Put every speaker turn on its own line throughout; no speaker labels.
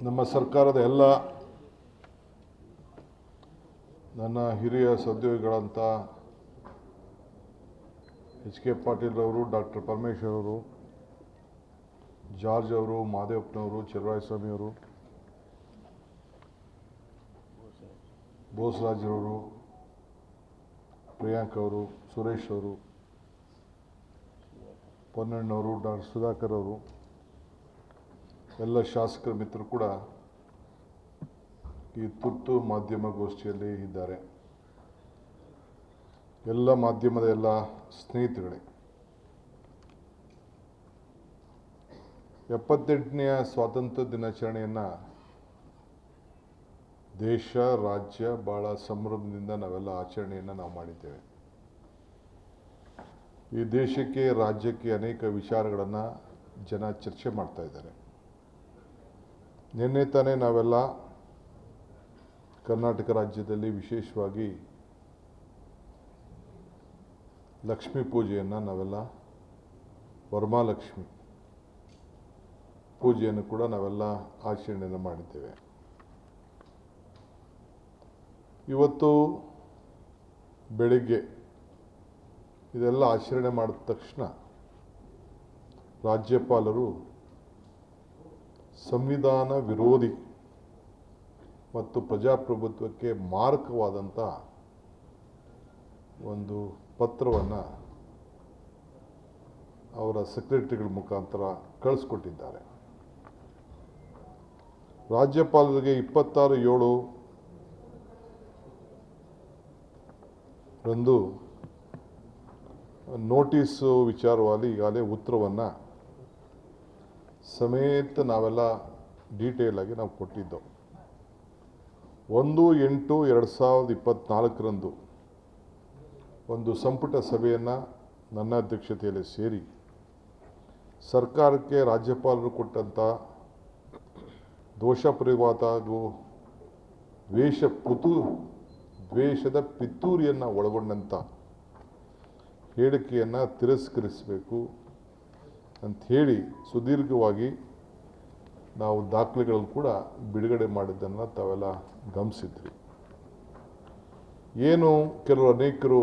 ನಮ್ಮ ಸರ್ಕಾರದ ಎಲ್ಲ ನನ್ನ ಹಿರಿಯ ಸದ್ಯೋಗಿಗಳಂಥ ಎಚ್ ಕೆ ಪಾಟೀಲ್ ಅವರು ಡಾಕ್ಟರ್ ಪರಮೇಶ್ವರ್ ಅವರು, ಜಾರ್ಜ್ ಅವರು, ಮಾದೇವಪ್ಪನವರು ಅವರು, ಬೋಸರಾಜ್ ಅವರು ಪ್ರಿಯಾಂಕ್ ಅವರು, ಸುರೇಶ್ ಅವರು ಪೊನ್ನಣ್ಣವರು ಡಾಕ್ಟರ್ ಸುಧಾಕರ್ ಅವರು ಎಲ್ಲ ಶಾಸಕರ ಮಿತ್ರರು ಕೂಡ ಈ ತುರ್ತು ಮಾಧ್ಯಮಗೋಷ್ಠಿಯಲ್ಲಿ ಇದ್ದಾರೆ. ಎಲ್ಲ ಮಾಧ್ಯಮದ ಎಲ್ಲ ಸ್ನೇಹಿತರುಗಳೇ ಎಪ್ಪತ್ತೆಂಟನೆಯ ಸ್ವಾತಂತ್ರ್ಯ ದಿನಾಚರಣೆಯನ್ನು ದೇಶ, ರಾಜ್ಯ ಭಾಳ ಸಂಭ್ರಮದಿಂದ ನಾವೆಲ್ಲ ಆಚರಣೆಯನ್ನು ನಾವು ಮಾಡಿದ್ದೇವೆ. ಈ ದೇಶಕ್ಕೆ, ರಾಜ್ಯಕ್ಕೆ ಅನೇಕ ವಿಚಾರಗಳನ್ನು ಜನ ಚರ್ಚೆ ಮಾಡ್ತಾ ಇದ್ದಾರೆ. ನಿನ್ನೆ ತಾನೇ ನಾವೆಲ್ಲ ಕರ್ನಾಟಕ ರಾಜ್ಯದಲ್ಲಿ ವಿಶೇಷವಾಗಿ ಲಕ್ಷ್ಮೀ ಪೂಜೆಯನ್ನು ನಾವೆಲ್ಲ, ವರ್ಮಾಲಕ್ಷ್ಮಿ ಪೂಜೆಯನ್ನು ಕೂಡ ನಾವೆಲ್ಲ ಆಚರಣೆಯನ್ನು ಮಾಡಿದ್ದೇವೆ. ಇವತ್ತು ಬೆಳಿಗ್ಗೆ ಇದೆಲ್ಲ ಆಚರಣೆ ಮಾಡಿದ ತಕ್ಷಣ ರಾಜ್ಯಪಾಲರು ಸಂವಿಧಾನ ವಿರೋಧಿ ಮತ್ತು ಪ್ರಜಾಪ್ರಭುತ್ವಕ್ಕೆ ಮಾರಕವಾದಂಥ ಒಂದು ಪತ್ರವನ್ನು ಅವರ ಸೆಕ್ರೆಟರಿಗಳ ಮುಖಾಂತರ ಕಳಿಸ್ಕೊಟ್ಟಿದ್ದಾರೆ. ರಾಜ್ಯಪಾಲರಿಗೆ ಇಪ್ಪತ್ತಾರು ಏಳು ರಂದು ನೋಟಿಸು ವಿಚಾರವಾಗಿ ಈಗಾಗಲೇ ಉತ್ತರವನ್ನು ಸಮೇತ ನಾವೆಲ್ಲ ಡೀಟೇಲ್ ಆಗಿ ನಾವು ಕೊಟ್ಟಿದ್ದೆವು ಒಂದು ಎಂಟು ಎರಡು ಸಾವಿರದ ಇಪ್ಪತ್ತ್ನಾಲ್ಕರಂದು ಒಂದು ಸಂಪುಟ ಸಭೆಯನ್ನು ನನ್ನ ಅಧ್ಯಕ್ಷತೆಯಲ್ಲಿ ಸೇರಿ ಸರ್ಕಾರಕ್ಕೆ ರಾಜ್ಯಪಾಲರು ಕೊಟ್ಟಂಥ ದೋಷಪರಿವಾದ ಹಾಗೂ ದ್ವೇಷ ಪುತು, ದ್ವೇಷದ ಪಿತ್ತೂರಿಯನ್ನು ಒಳಗೊಂಡಂಥ ಹೇಳಿಕೆಯನ್ನು ತಿರಸ್ಕರಿಸಬೇಕು. ಅಂಥೇಳಿ ಸುದೀರ್ಘವಾಗಿ ನಾವು ದಾಖಲೆಗಳನ್ನು ಕೂಡ ಬಿಡುಗಡೆ ಮಾಡಿದ್ದನ್ನು ತಾವೆಲ್ಲ ಗಮನಿಸಿದ್ರಿ. ಏನು ಕೆಲವರು ಅನೇಕರು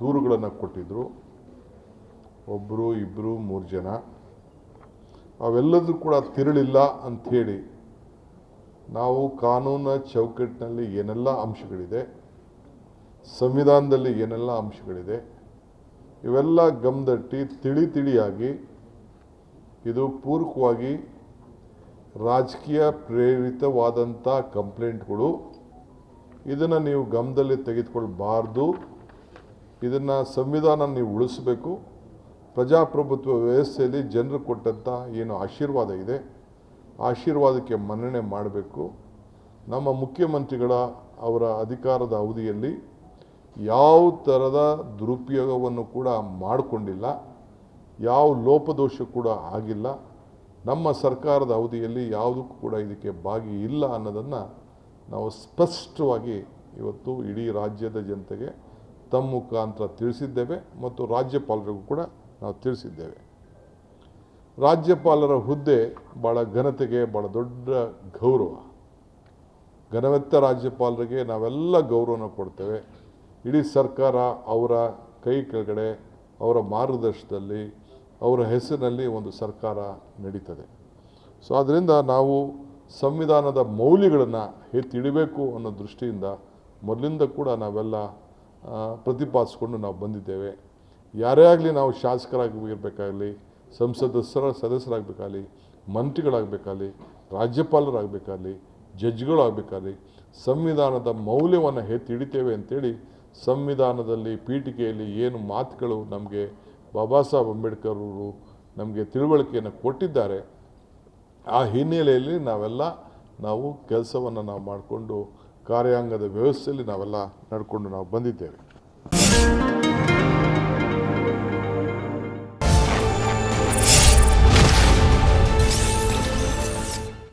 ದೂರುಗಳನ್ನು ಕೊಟ್ಟಿದ್ದರು. ಒಬ್ಬರು ಇಬ್ಬರು ಮೂರು ಜನ. ಅವೆಲ್ಲದೂ ಕೂಡ ತಿರುಳಿಲ್ಲ ಅಂಥೇಳಿ ನಾವು ಕಾನೂನ ಚೌಕಟ್ಟಿನಲ್ಲಿ ಏನೆಲ್ಲ ಅಂಶಗಳಿದೆ, ಸಂವಿಧಾನದಲ್ಲಿ ಏನೆಲ್ಲ ಅಂಶಗಳಿದೆ ಇವೆಲ್ಲ ಗಮ್ದಟ್ಟಿ ತಿಳಿ ತಿಳಿಯಾಗಿ ಇದು ಪೂರಕವಾಗಿ ರಾಜಕೀಯ ಪ್ರೇರಿತವಾದಂಥ ಕಂಪ್ಲೇಂಟ್ಗಳು. ಇದನ್ನು ನೀವು ಗಮನದಲ್ಲಿ ತೆಗೆದುಕೊಳ್ಬಾರ್ದು. ಇದನ್ನು ಸಂವಿಧಾನ ನೀವು ಉಳಿಸಬೇಕು. ಪ್ರಜಾಪ್ರಭುತ್ವ ವ್ಯವಸ್ಥೆಯಲ್ಲಿ ಜನರು ಕೊಟ್ಟಂಥ ಏನು ಆಶೀರ್ವಾದ ಇದೆ. ಆಶೀರ್ವಾದಕ್ಕೆ ಮನ್ನಣೆ ಮಾಡಬೇಕು. ನಮ್ಮ ಮುಖ್ಯಮಂತ್ರಿಗಳ ಅವರ ಅಧಿಕಾರದ ಅವಧಿಯಲ್ಲಿ ಯಾವ ಥರದ ದುರುಪಯೋಗವನ್ನು ಕೂಡ ಮಾಡಿಕೊಂಡಿಲ್ಲ, ಯಾವ ಲೋಪದೋಷ ಕೂಡ ಆಗಿಲ್ಲ. ನಮ್ಮ ಸರ್ಕಾರದ ಅವಧಿಯಲ್ಲಿ ಯಾವುದಕ್ಕೂ ಕೂಡ ಇದಕ್ಕೆ ಭಾಗಿ ಇಲ್ಲ ಅನ್ನೋದನ್ನು ನಾವು ಸ್ಪಷ್ಟವಾಗಿ ಇವತ್ತು ಇಡೀ ರಾಜ್ಯದ ಜನತೆಗೆ ತಮ್ಮ ಮುಖಾಂತರ ತಿಳಿಸಿದ್ದೇವೆ ಮತ್ತು ರಾಜ್ಯಪಾಲರಿಗೂ ಕೂಡ ನಾವು ತಿಳಿಸಿದ್ದೇವೆ. ರಾಜ್ಯಪಾಲರ ಹುದ್ದೆ ಭಾಳ ಘನತೆಗೆ ಭಾಳ ದೊಡ್ಡ ಗೌರವ. ಘನವೆತ್ತ ರಾಜ್ಯಪಾಲರಿಗೆ ನಾವೆಲ್ಲ ಗೌರವನ ಕೊಡ್ತೇವೆ. ಇಡೀ ಸರ್ಕಾರ ಅವರ ಕೈ ಕೆಳಗಡೆ, ಅವರ ಮಾರ್ಗದರ್ಶನದಲ್ಲಿ, ಅವರ ಹೆಸರಿನಲ್ಲಿ ಒಂದು ಸರ್ಕಾರ ನಡೀತದೆ. ಸೊ ಆದ್ದರಿಂದ ನಾವು ಸಂವಿಧಾನದ ಮೌಲ್ಯಗಳನ್ನು ಎತ್ತಿಡಬೇಕು ಅನ್ನೋ ದೃಷ್ಟಿಯಿಂದ ಮೊದಲಿಂದ ಕೂಡ ನಾವೆಲ್ಲ ಪ್ರತಿಪಾದಿಸ್ಕೊಂಡು ನಾವು ಬಂದಿದ್ದೇವೆ. ಯಾರೇ ಆಗಲಿ ನಾವು ಶಾಸಕರಾಗಿ ಇರಬೇಕಾಗಲಿ ಸಂಸದಸ್ಯರ ಸದಸ್ಯರಾಗಬೇಕಾಗಲಿ, ಮಂತ್ರಿಗಳಾಗಬೇಕಾಗಲಿ, ರಾಜ್ಯಪಾಲರಾಗಬೇಕಾಗಲಿ, ಜಡ್ಜ್ಗಳಾಗಬೇಕಾಗಲಿ, ಸಂವಿಧಾನದ ಮೌಲ್ಯವನ್ನು ಎತ್ತಿ ಹಿಡಿತೇವೆ ಅಂತೇಳಿ ಸಂವಿಧಾನದಲ್ಲಿ ಪೀಠಿಕೆಯಲ್ಲಿ ಏನು ಮಾತುಗಳು ನಮಗೆ ಬಾಬಾ ಸಾಹೇಬ್ ಅಂಬೇಡ್ಕರ್ ಅವರು ನಮಗೆ ತಿಳುವಳಿಕೆಯನ್ನು ಕೊಟ್ಟಿದ್ದಾರೆ, ಆ ಹಿನ್ನೆಲೆಯಲ್ಲಿ ನಾವೆಲ್ಲ ನಾವು ಕೆಲಸವನ್ನು ನಾವು ಮಾಡಿಕೊಂಡು ಕಾರ್ಯಾಂಗದ ವ್ಯವಸ್ಥೆಯಲ್ಲಿ ನಾವೆಲ್ಲ ನಡ್ಕೊಂಡು ನಾವು ಬಂದಿದ್ದೇವೆ.